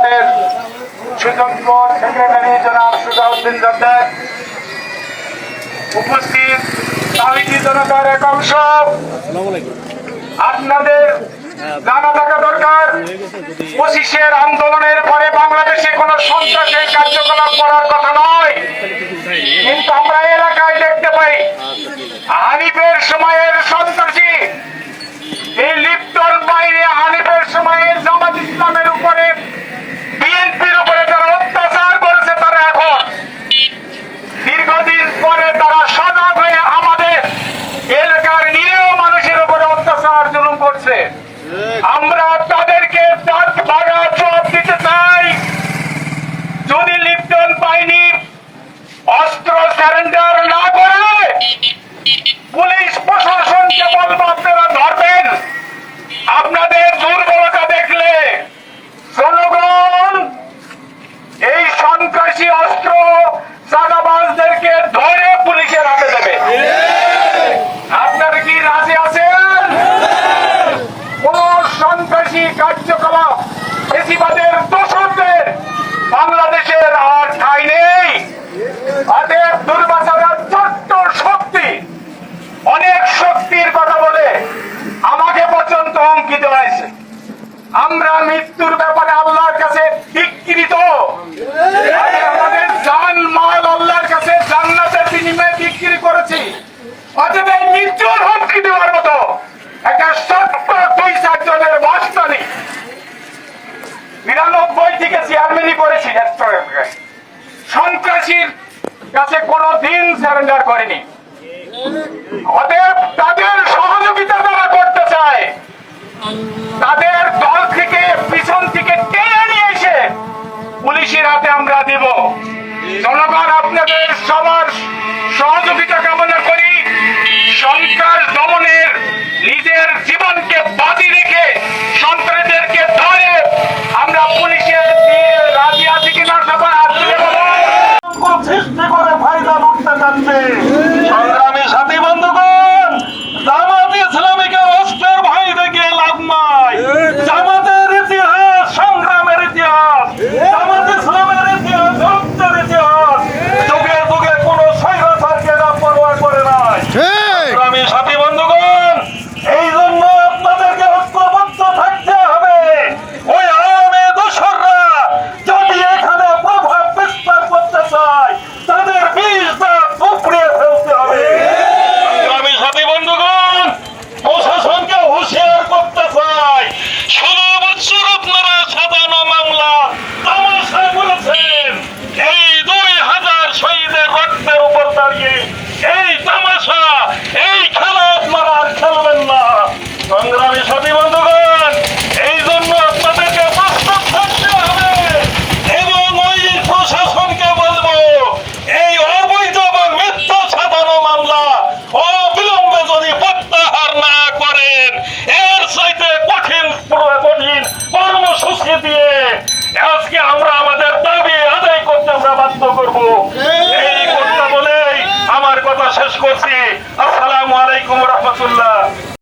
জামাতের সুযোগ্য সেক্রেটারি জনাব সুজাউদ্দিন জর্দার উপস্থিত তাহিদি জনতার এক অংশ। আপনাদের জানা থাকা দরকার, পঁচিশের আন্দোলনের পরে বাংলাদেশে কোনো সন্ত্রাসের কার্যকলাপ করার কথা নয়। কিন্তু আমরা এলাকায় দেখতে পাই, হানিফের সময়ের সন্ত্রাসী জুলুম আমরা তাদেরকে দাঁত ভাঙা দিতে চাই। যদি লিপ্টন বাহিনী অস্ত্র স্যারেন্ডার না করে, পুলিশ আপনারা ধরবেন। আপনাদের দুর্বলতা দেখলে জনগণ এই সন্ত্রাসী অস্ত্র চাঁদাবাজদেরকে ধরে পুলিশের হাতে দেবে। এই মৃত্যুর হুমকি দেওয়ার মতো একটা ছোট্ট দুই চারজনের বাস্তা নেই নিরানব্বই থেকে চেয়ারম্যানই করেছি সন্ত্রাসীর কাছে কোনো সারেন্ডার করেনি। অতএব তাদের সহযোগিতা তারা করতে চায়, তাদের দল থেকে পিছন থেকে টেনে নিয়ে এসে পুলিশের হাতে আমরা দেব। জনগণ আপনাদের সবার সহযোগিতা কামনা সন্ত্রাস দমনের নিজের জীবনকে বাজি রেখে সন্ত্রাসীদেরকে ধরে আমরা পুলিশের দিয়ে রাজি আছি কিনা সবাই আসলে চেষ্টা করে ফায়দা করতে চাচ্ছে। এই কথা বলেই আমার কথা শেষ করছি। আসসালামু আলাইকুম রহমতুল্লাহ।